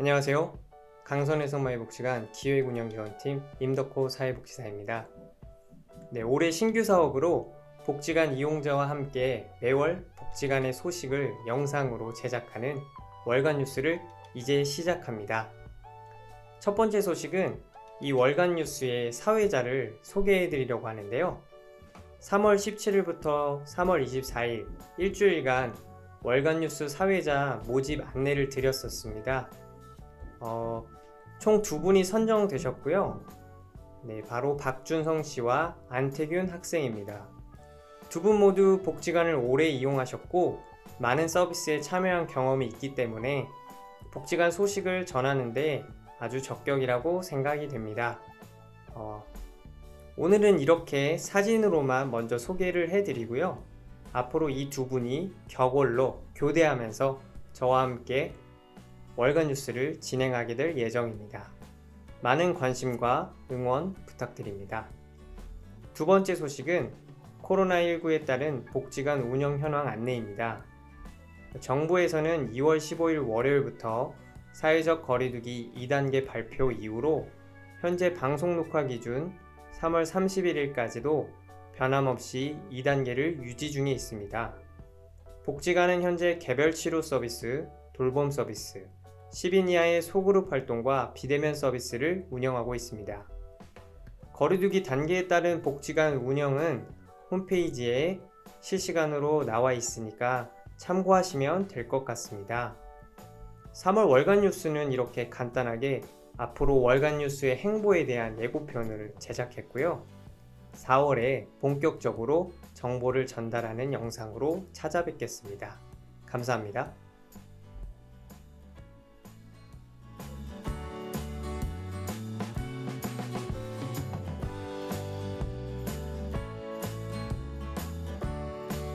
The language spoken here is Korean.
안녕하세요. 강선의 마의복지관 기획운영지원팀 임덕호 사회복지사입니다. 네, 올해 신규 사업으로 복지관 이용자와 함께 매월 복지관의 소식을 영상으로 제작하는 월간 뉴스를 이제 시작합니다. 첫 번째 소식은 이 월간 뉴스의 사회자를 소개해 드리려고 하는데요. 3월 17일부터 3월 24일 일주일간 월간 뉴스 사회자 모집 안내를 드렸었습니다. 어, 총 두 분이 선정되셨고요. 네, 바로 박준성 씨와 안태균 학생입니다. 두 분 모두 복지관을 오래 이용하셨고 많은 서비스에 참여한 경험이 있기 때문에 복지관 소식을 전하는데 아주 적격이라고 생각이 됩니다. 어, 오늘은 이렇게 사진으로만 먼저 소개를 해드리고요. 앞으로 이 두 분이 격월로 교대하면서 저와 함께 월간 뉴스를 진행하게 될 예정입니다. 많은 관심과 응원 부탁드립니다. 두 번째 소식은 코로나19에 따른 복지관 운영 현황 안내입니다. 정부에서는 2월 15일 월요일부터 사회적 거리두기 2단계 발표 이후로 현재 방송 녹화 기준 3월 31일까지도 변함없이 2단계를 유지 중에 있습니다. 복지관은 현재 개별 치료 서비스, 돌봄 서비스, 10인 이하의 소그룹 활동과 비대면 서비스를 운영하고 있습니다. 거리두기 단계에 따른 복지관 운영은 홈페이지에 실시간으로 나와 있으니까 참고하시면 될 것 같습니다. 3월 월간 뉴스는 이렇게 간단하게 앞으로 월간 뉴스의 행보에 대한 예고편을 제작했고요. 4월에 본격적으로 정보를 전달하는 영상으로 찾아뵙겠습니다. 감사합니다.